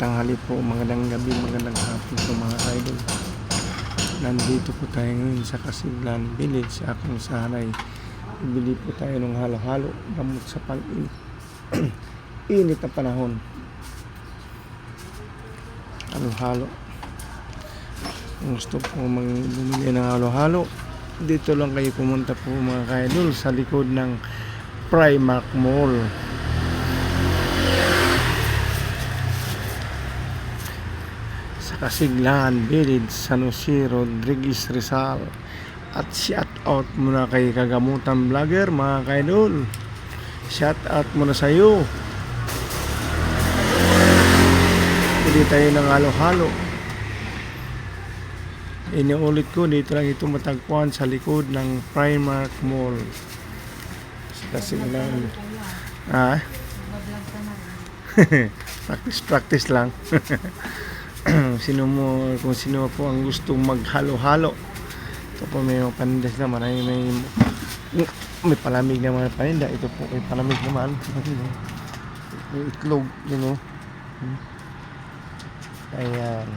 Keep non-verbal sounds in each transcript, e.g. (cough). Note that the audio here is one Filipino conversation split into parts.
tanghali po, magandang gabi, magandang hapon po mga idol. Nandito po tayo ngayon sa Kasiglan Village sa akong sanay. Bili po tayo ng halo-halo, gamot sa pang-init. (clears throat) Init na panahon. Halo-halo. Gusto po mang bumili ng halo-halo, dito lang kayo pumunta po mga ka-idol sa likod ng Primark Mall. Kasiglahan Village, San Jose, Rodriguez, Rizal. At shout out muna kay Kagamutan Vlogger, mga kaidol. Shout out muna sa iyo. Pili tayo ng halo-halo. Iniulit ko, dito lang ito matagpuan sa likod ng Primark Mall. Kasiglahan. Ah? (laughs) Practice practice lang (laughs) (clears throat) sino mo kung sino po ang gustong maghalo-halo. Ito po may mga paninda sila marami may may palamig na mga paninda. Ito po may palamig naman may itlog you know. Ayan.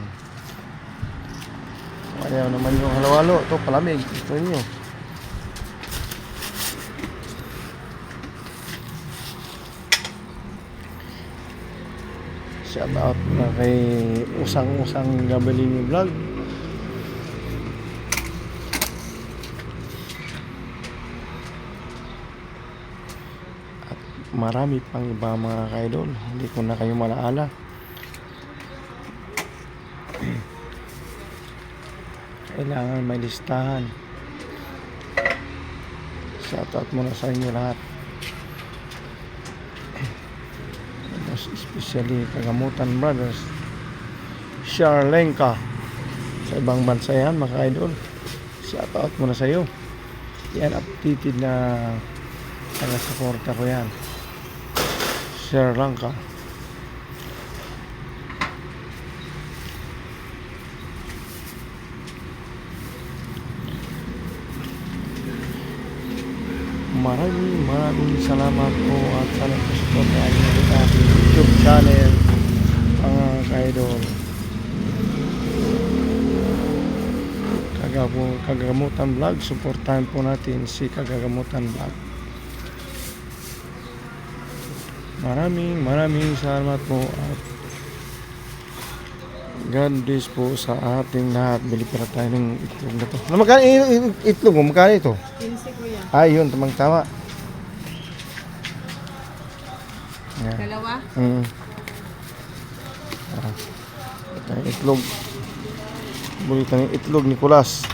Ayaw naman yung halo-halo. Ito palamig. Ito nyo Shout out na kay Usang-Usang Gabalini Vlog. At marami pang iba mga kaidol. Hindi ko na kayo malaala. (clears throat) Kailangan may listahan. Shout out muna sa inyo lahat. Mas especially Kagamutan Brothers Charlenka sa ibang bansa yan mga idol shout out muna sa iyo yan updated na taga suporta ko yan. Sri Maraming maraming salamat po at sana po supportahan niyo ang ating YouTube channel mga ka-idol. Kagamu, Kagamutan Vlog, supportahan po natin si Kagamutan Vlog. Maraming maraming salamat po at God bless po sa ating lahat. Bili pala tayo ng itlog na to. Ano magkano itlog mo? Magkano ito? 15 kuya. Ah, yun, tamang tama. Yan. Dalawa? Mm. Ah. Itlog. Bulitan yung itlog ni Kulas.